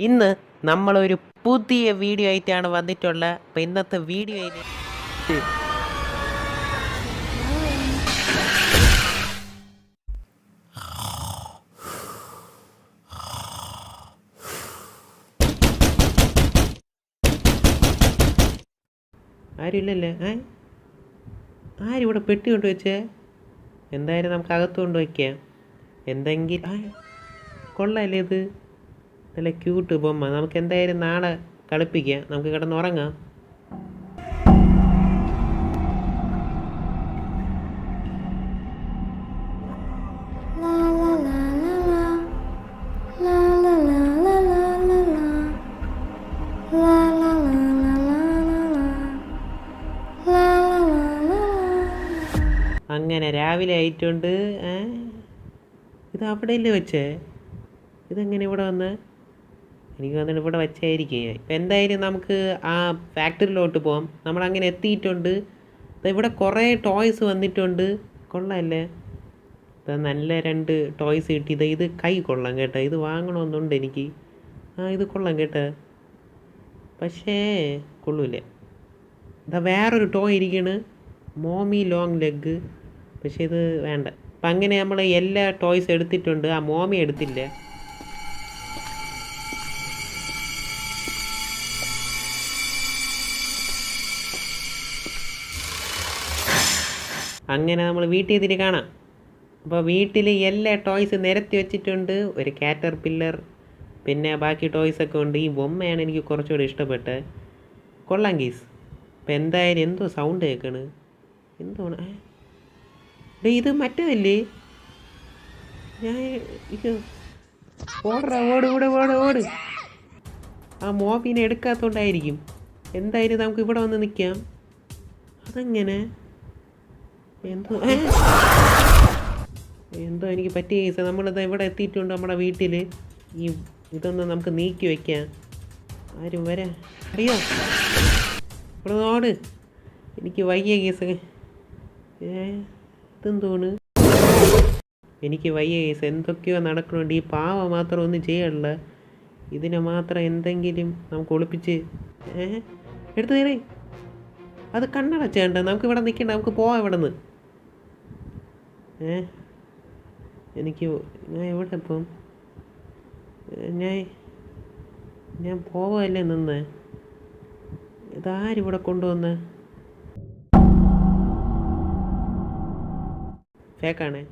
ഇന്ന് നമ്മളൊരു പുതിയ വീഡിയോ ആയിട്ടാണ് വന്നിട്ടുള്ളത് അപ്പം ഇന്നത്തെ വീഡിയോ ആരുമില്ലല്ലേ? ഏ? ഇവിടെ പെട്ടി കൊണ്ട് വെച്ചേ എന്തായാലും നമുക്ക് അകത്ത് കൊണ്ട് വയ്ക്കാം എന്തെങ്കിലും കൊള്ളാല്ലേ ഇത്? നല്ല ക്യൂട്ട് ബൊമ്മ. നമുക്ക് എന്തായാലും നാളെ കളിപ്പിക്കാം. നമുക്ക് കിടന്നുറങ്ങാം അങ്ങനെ രാവിലെ ആയിട്ടുണ്ട്? ഇത് അവിടെയല്ലേ വെച്ചേ? ഇതെങ്ങനെ ഇവിടെ വന്ന്? എനിക്ക് തോന്നുന്നു ഇവിടെ വെച്ചായിരിക്കും. ഇപ്പം എന്തായാലും നമുക്ക് ആ ഫാക്ടറിയിലോട്ട് പോകാം നമ്മൾ അങ്ങനെ എത്തിയിട്ടുണ്ട് ഇവിടെ കുറേ ടോയ്സ് വന്നിട്ടുണ്ട്. കൊള്ളാമല്ലേ ഇപ്പം നല്ല രണ്ട് ടോയ്സ് കിട്ടി. ഇത് കൈ കൊള്ളാം കേട്ടോ. ഇത് വാങ്ങണമെന്നുണ്ട് എനിക്ക്. ആ ഇത് കൊള്ളാം കേട്ടോ. പക്ഷേ കൊള്ളൂല. ഇതാ വേറൊരു ടോയ് ഇരിക്കണ്. മോമി ലോങ് ലെഗ് പക്ഷേ ഇത് വേണ്ട. അപ്പം അങ്ങനെ നമ്മൾ എല്ലാ ടോയ്സ് എടുത്തിട്ടുണ്ട്. ആ മോമി എടുത്തില്ല. അങ്ങനെ നമ്മൾ വീട്ടിൽ എത്തിയിട്ട് കാണാം. അപ്പോൾ വീട്ടിൽ എല്ലാ ടോയ്സ് നിരത്തി വെച്ചിട്ടുണ്ട്. ഒരു കാറ്റർ പില്ലർ പിന്നെ ബാക്കി ടോയ്സൊക്കെ ഉണ്ട്. ഈ ബൊമ്മയാണ് എനിക്ക് കുറച്ചുകൂടി ഇഷ്ടപ്പെട്ടത്. കൊള്ളാം ഗീസ്. ഇപ്പം എന്തായാലും എന്തോ സൗണ്ട് കേൾക്കണ്. എന്തോണ്? ഡേ ഇത് മറ്റേതല്ലേ? ഞാൻ ഓട ഓടറ ഓട് ഓട് ഓട് ഓട്. ആ മോബിനെ എടുക്കാത്തോണ്ടായിരിക്കും. എന്തായാലും നമുക്ക് ഇവിടെ വന്ന് നിൽക്കാം അതെങ്ങനെ? എന്തോ? എന്തോ എനിക്ക് പറ്റിയ കേസ്. നമ്മളിത് എവിടെ എത്തിയിട്ടുണ്ട് നമ്മുടെ വീട്ടിൽ ഈ ഇതൊന്ന് നമുക്ക് നീക്കി വയ്ക്കാം ആരും വരാ. അറിയോ ഇവിടെ നോട് എനിക്ക് വയ്യ കേസ്. ഏ ഇതെന്തോണ്? എനിക്ക് വയ്യ കേസ്. എന്തൊക്കെയോ നടക്കണുണ്ട്. ഈ പാവ മാത്രം ഒന്നും ചെയ്യല്ല ഇതിനെ മാത്രം എന്തെങ്കിലും നമുക്ക് ഒളിപ്പിച്ച് ഏ എടുത്തു തരേ അത് കണ്ണടച്ചേണ്ട നമുക്ക് ഇവിടെ നിൽക്കണ്ട. നമുക്ക് പോവാം ഇവിടെ നിന്ന് ഏ? എനിക്ക് ഞാൻ എവിടെ ഇപ്പം? ഞാൻ ഞാൻ പോവല്ലേ നിന്ന്? ഇതാരിവിടെ കൊണ്ടുവന്ന്? ഫേക്കാണേ.